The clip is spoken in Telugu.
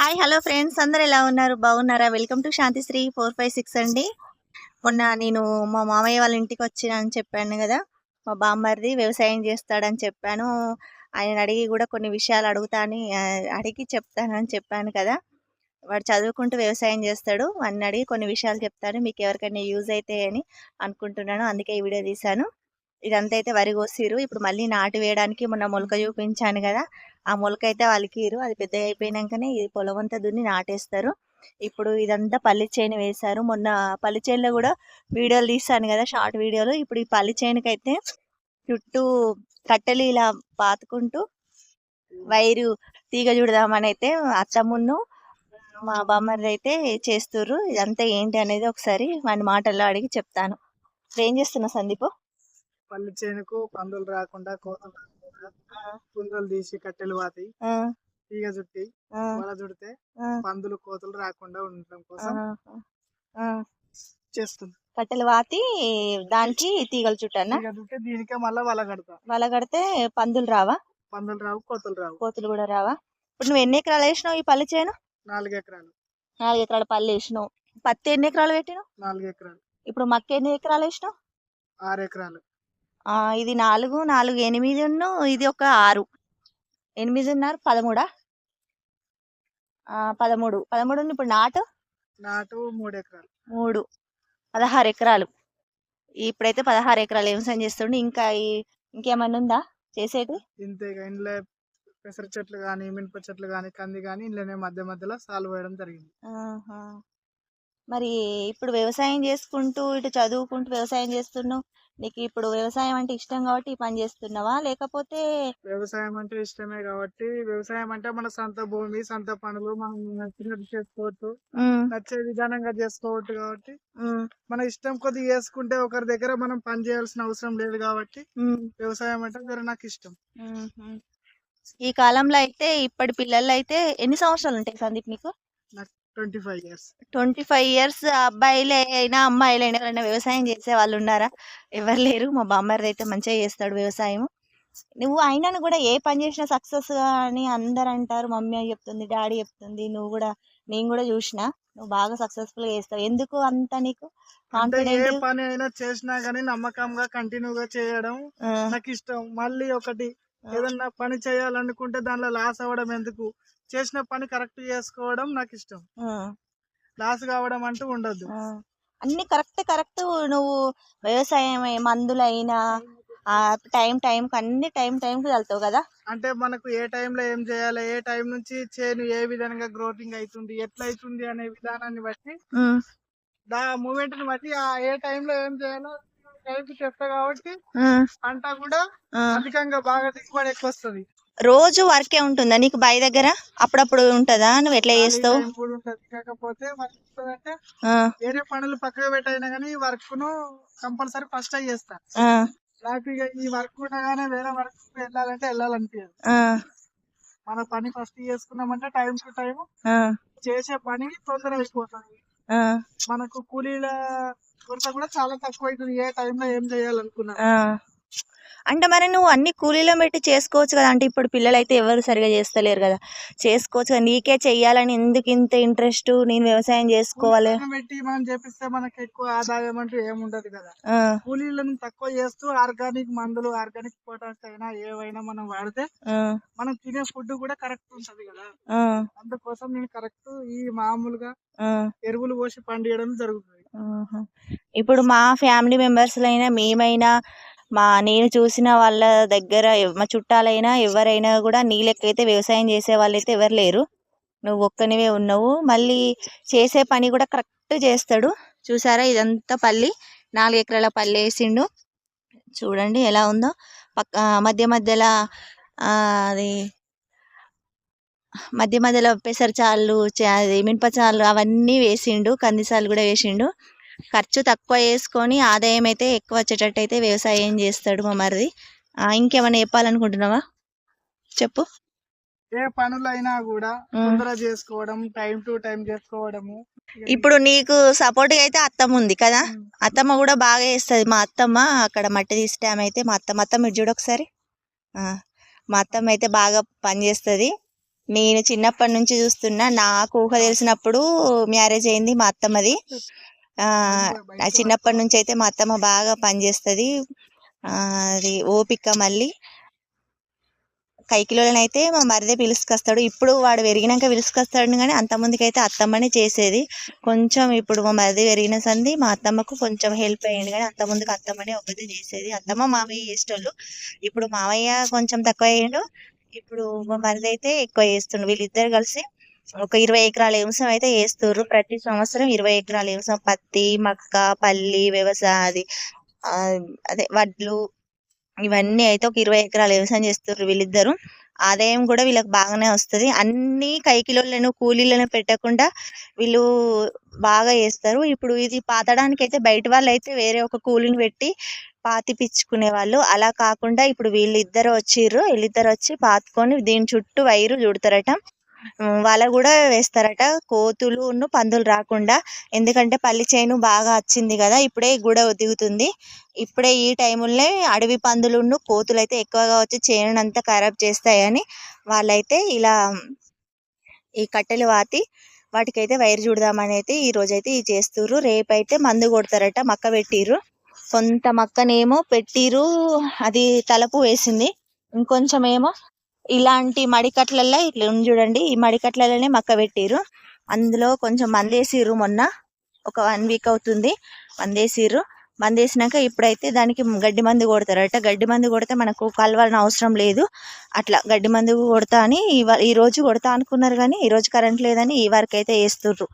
Hi hello friends. అందరు ఎలా ఉన్నారు? బాగున్నారా? Welcome to Shantisri four five six అండి. మొన్న నేను మా మామయ్య వాళ్ళ ఇంటికి వచ్చిన అని చెప్పాను కదా. మా బామ్మర్ది వ్యవసాయం చేస్తాడని చెప్పాను. ఆయన అడిగి కూడా కొన్ని విషయాలు అడుగుతాని అడిగి చెప్తానని చెప్పాను కదా. వాడు చదువుకుంటూ వ్యవసాయం చేస్తాడు. వాడిని అడిగి కొన్ని విషయాలు చెప్తాను. మీకు ఎవరికైనా యూజ్ అవుతాయని అని అనుకుంటున్నాను. అందుకే ఈ వీడియో తీశాను. ఇదంతా అయితే వరి కోసిరు ఇప్పుడు మళ్ళీ నాటు వేయడానికి మొన్న మొలక చూపించాను కదా ఆ మొలక అయితే వాళ్ళకిరు అది పెద్ద అయిపోయినాకనే ఇది పొలం అంతా దున్ని నాటేస్తారు. ఇప్పుడు ఇదంతా పల్లి చేను వేశారు. మొన్న పల్లి చేనులో కూడా వీడియోలు తీస్తాను కదా షార్ట్ వీడియోలు. ఇప్పుడు ఈ పల్లి చేనుకి అయితే చుట్టూ కట్టెలు ఇలా పాతుకుంటూ వైరు తీగ చూడదామని అయితే అత్తమ్మును మా బామ్మర్ది అయితే చేస్తుర్రు. ఇదంతా ఏంటి అనేది ఒకసారి వాడి మాటల్లో అడిగి చెప్తాను. ఏం చేస్తున్నావు సందీపు? పల్లి చేనుకు పందులు రాకుండా కోతలు రాకుండా పుంజలు తీసి కట్టెలు పాతి తీగ చుట్టి వల చుడితే పందులు కోతలు రాకుండా ఉండటం కోసం. చేస్తుంది. కట్టెలు వాతి దానికి తీగలు చుట్టన్నా తీగ చుట్టి దీనికే మళ్ళా వల కడతా. వల కడితే పందులు రావా? పందులు రావు కోతలు రావు. కోతులు కూడా రావా? ఇప్పుడు నువ్వు ఎన్ని ఎకరాలు వేసినావు ఈ పల్లి చేను? నాలుగు ఎకరాలు. నాలుగు ఎకరాల పల్లి వేసినావు. పత్తి ఎన్ని ఎకరాలు పెట్టినావు? నాలుగు ఎకరాలు. ఇప్పుడు మక్క ఎన్ని ఎకరాలు వేసినావు? ఆరు ఎకరాలు. ఇది నాలుగు నాలుగు ఎనిమిది ఉన్ను ఇది ఒక ఆరు. ఎనిమిదిన్నర పదమూడా? ఆ, పదమూడు. పదమూడు ఇప్పుడు నాటు? నాటు మూడు ఎకరాలు. మూడు. పదహారు ఎకరాలు. ఇప్పుడైతే పదహారు ఎకరాలు వ్యవసాయం చేస్తుండే? ఇంకా ఇంకేమన్నా ఉందా చేసేది? ఇంతే ఇంట్లో పెసర చెట్లు కానీ మినప చెట్లు కానీ కంది కానీ ఇంట్లోనే మధ్య మధ్యలో సాలు వేయడం జరిగింది. మరి ఇప్పుడు వ్యవసాయం చేసుకుంటూ ఇటు చదువుకుంటూ వ్యవసాయం చేస్తున్నావు. నీకు ఇప్పుడు వ్యవసాయం అంటే ఇష్టం కాబట్టి పని చేస్తున్నావా? లేకపోతే వ్యవసాయం అంటే ఇష్టమే కాబట్టి వ్యవసాయం అంటే మన సొంత భూమి సొంత పనులు మనం నచ్చినట్టు చేసుకోవచ్చు. నచ్చే విధానంగా చేసుకోవచ్చు కాబట్టి. మన ఇష్టం కొద్ది చేసుకుంటే ఒకరి దగ్గర మనం పని చేయాల్సిన అవసరం లేదు కాబట్టి వ్యవసాయం అంటే జర నాకు ఇష్టం. ఈ కాలంలో అయితే ఇప్పటి పిల్లలు అయితే ఎన్ని సంవత్సరాలు ఉంటాయి సందీప్ నీకు? నాకు twenty five years. Twenty five years అబ్బాయిలే అయినా అమ్మాయిలైనా ఎవరైనా వ్యవసాయం చేసే వాళ్ళు ఉన్నారా? ఎవరు లేరు. మా బామ్మర్ది అయితే మంచిగా చేస్తాడు వ్యవసాయం నువ్వు అయినా కూడా ఏ పని చేసినా సక్సెస్ అని అందరు అంటారు. మమ్మీ చెప్తుంది డాడీ చెప్తుంది నువ్వు కూడా నేను కూడా చూసిన. నువ్వు బాగా సక్సెస్ఫుల్గా చేస్తావు. ఎందుకు అంత నీకు అంటే ఏ కాన్ఫిడెంట్ పని అయినా చేసినా గానీ నమ్మకంగా కంటిన్యూగా చేయడం నాకు ఇష్టం. మళ్ళీ ఒకటి ఏదన్నా పని చేయాలనుకుంటే దానిలో లాస్ అవ్వడం ఎందుకు? చేసిన పని కరెక్ట్ చేసుకోవడం నాకు ఇష్టం. లాస్ కావడం అంటూ ఉండదు అన్ని కరెక్ట్ కరెక్ట్ నువ్వు వ్యవసాయం మందులైనా ఆ టైం టైంకి అన్ని టైం టైంకి వెళ్తావు కదా? అంటే మనకు ఏ టైంలో ఏం చేయాలి ఏ టైం నుంచి చేను ఏ విధంగా గ్రోతింగ్ అవుతుంది ఎట్లా అవుతుంది అనే విధానాన్ని బట్టి దా మూమెంట్ని బట్టి ఆ ఏ టైంలో ఏం చేయాలో టైంకి చెప్తా కాబట్టి పంట కూడా. అధికంగా బాగా దిగుబడి ఎక్కువ వస్తుంది రోజు వర్కే ఉంటుందా నీకు బావి దగ్గర? అప్పుడప్పుడు ఉంటుందా? నువ్వు ఎట్లా చేస్తావు? కాకపోతే వేరే పనులు పక్కకు పెట్టైనా కానీ వర్క్ను కంపల్సరీ ఫస్ట్ అయి చేస్తా. నాకు ఇక ఈ వర్క్ ఉండగానే వేరే వర్క్ వెళ్ళాలంటే వెళ్ళాలనిపించదు ఆ, మన పని ఫస్ట్ చేసుకున్నామంటే టైం టు టైం చేసే పని తొందర అయిపోతుంది. ఆ, మనకు కూలీల కొరత కూడా చాలా తక్కువ అవుతుంది ఏ టైంలో ఏం చేయాలనుకున్నా. అంటే మరి నువ్వు అన్ని కూలీలో పెట్టి చేసుకోవచ్చు కదా. అంటే ఇప్పుడు పిల్లలు అయితే ఎవరు సరిగా చేస్తలేరు కదా. చేసుకోవచ్చు కదా. నీకే చెయ్యాలని ఎందుకు ఇంత ఇంట్రెస్ట్ నేను వ్యవసాయం చేసుకోవాలి? పెట్టి మనం చేపిస్తే మనకి ఎక్కువ ఆదాయం అంటూ ఏముండదు కదా. కూలీలను తక్కువ చేస్తూ ఆర్గానిక్ మందులు ఆర్గానిక్ పొటాష్ అయినా ఏవైనా మనం వాడితే మనం తినే ఫుడ్ కూడా కరెక్ట్ ఉంటది కదా. అందుకోసం నేను కరెక్ట్ ఈ మామూలుగా. ఎరువులు పోసి పండియడం జరుగుతుంది. ఇప్పుడు మా ఫ్యామిలీ మెంబర్స్ అయినా మేమైనా మా నేను చూసిన వాళ్ళ దగ్గర ఎవ్- మా చుట్టాలైనా ఎవరైనా కూడా నీ లెక్కైతే వ్యవసాయం చేసే వాళ్ళైతే ఎవరు లేరు. నువ్వు ఒక్కనివే ఉన్నావు. మళ్ళీ చేసే పని కూడా కరెక్ట్ చేస్తాడు. చూసారా? ఇదంతా పల్లి. నాలుగు ఎకరాల పల్లి వేసిండు. చూడండి ఎలా ఉందో. పక్క మధ్య మధ్యలో ఆ, అది మధ్య మధ్యలో పెసరచాళ్ళు మినపచాళ్ళు అవన్నీ వేసిండు కందిసాలు కూడా వేసిండు. ఖర్చు తక్కువ వేసుకొని ఆదాయం అయితే ఎక్కువ వచ్చేటట్టు అయితే వ్యవసాయం చేస్తాడు మా మరిది. ఇంకేమైనా చెప్పాలనుకుంటున్నావా? చెప్పు. ఏ పనులైనా కూడా. తొందర చేసుకోవడం టైం టు టైం చేసుకోవడము. ఇప్పుడు నీకు సపోర్ట్ అయితే అత్తమ్మ ఉంది కదా? అత్తమ్మ కూడా బాగా చేస్తుంది. మా అత్తమ్మ అక్కడ మట్టి తీసే అయితే మా అత్తమ్మ అత్తమ్మ ఇటు చూడు ఒకసారి. ఆ, మా అత్తమ్మ అయితే బాగా పని చేస్తుంది. నేను చిన్నప్పటి నుంచి చూస్తున్నా. నాకు ఊహ తెలిసినప్పుడు మ్యారేజ్ అయింది మా అత్తమ్మది. చిన్నప్పటి నుంచి అయితే మా అత్తమ్మ బాగా పనిచేస్తుంది. అది ఓపిక మళ్ళీ. కైకిలోనైతే మా మరిదే పిలుచుకొస్తాడు ఇప్పుడు వాడు పెరిగినాక పిలుచుకొస్తాడు కానీ అంత ముందుకైతే అత్తమ్మనే చేసేది. కొంచెం ఇప్పుడు మా మరిది పెరిగిన సంది మా అత్తమ్మకు కొంచెం హెల్ప్ అయ్యింది కానీ అంత ముందుకు అత్తమ్మనే ఒకటి చేసేది. అత్తమ్మ మామయ్య చేసేటోళ్ళు. ఇప్పుడు మామయ్య కొంచెం తక్కువ అయ్యిండు. ఇప్పుడు మా మరిది అయితే ఎక్కువ వేస్తుండ్రు వీళ్ళిద్దరు కలిసి ఒక ఇరవై ఎకరాల వ్యవసాయం అయితే వేస్తుర్రు ప్రతి సంవత్సరం ఇరవై ఎకరాల వ్యవసాయం. పత్తి మక్క పల్లి వ్యవసాయ అది అదే వడ్లు ఇవన్నీ అయితే ఒక ఇరవై ఎకరాల వ్యవసాయం చేస్తున్నారు వీళ్ళిద్దరు. ఆదాయం కూడా వీళ్ళకి బాగానే వస్తది. అన్ని కైకిలోళ్ళను కూలీలను పెట్టకుండా వీళ్ళు బాగా చేస్తారు. ఇప్పుడు ఇది పాతడానికి అయితే బయట వాళ్ళు అయితే వేరే ఒక కూలిని పెట్టి పాతిపించుకునే వాళ్ళు. అలా కాకుండా ఇప్పుడు వీళ్ళిద్దరు వచ్చిర్రు. వీళ్ళిద్దరు వచ్చి పాతుకొని దీని చుట్టూ వైరు చుడతారట. వాళ్ళ కూడా వేస్తారట. కోతులు పందులు రాకుండా. ఎందుకంటే పల్లి చేను బాగా వచ్చింది కదా. ఇప్పుడే గుడ దిగుతుంది. ఇప్పుడే ఈ టైములనే అడవి పందులును కోతులు అయితే ఎక్కువగా వచ్చి చేను అంతా ఖరాబ్ చేస్తాయని వాళ్ళైతే ఇలా ఈ కట్టెలు వాతి వాటికైతే వైరు చూడదామని అయితే ఈ రోజైతే ఇది చేస్తుర్రు. రేపైతే మందు కొడతారట. మక్క పెట్టిర్రు. కొంత మక్కనేమో పెట్టిర్రు అది తలపు వేసింది. ఇంకొంచెం ఏమో ఇలాంటి మడికట్లల్లో ఇట్లా ఉంది చూడండి ఈ మడికట్లలోనే మక్క పెట్టిరు. అందులో కొంచెం మందేసిర్రు మొన్న ఒక వన్ వీక్ అవుతుంది మందేసిర్రు మందేసినాక ఇప్పుడైతే దానికి గడ్డి మందు కొడతారట. గడ్డి మందు కొడితే మనకు కలవాలని అవసరం లేదు. అట్లా గడ్డి మందు కొడతా అని ఈ రోజు కొడతా అనుకున్నారు కానీ ఈ రోజు కరెంట్ లేదని ఈ వరకు అయితే వేస్తుర్రు.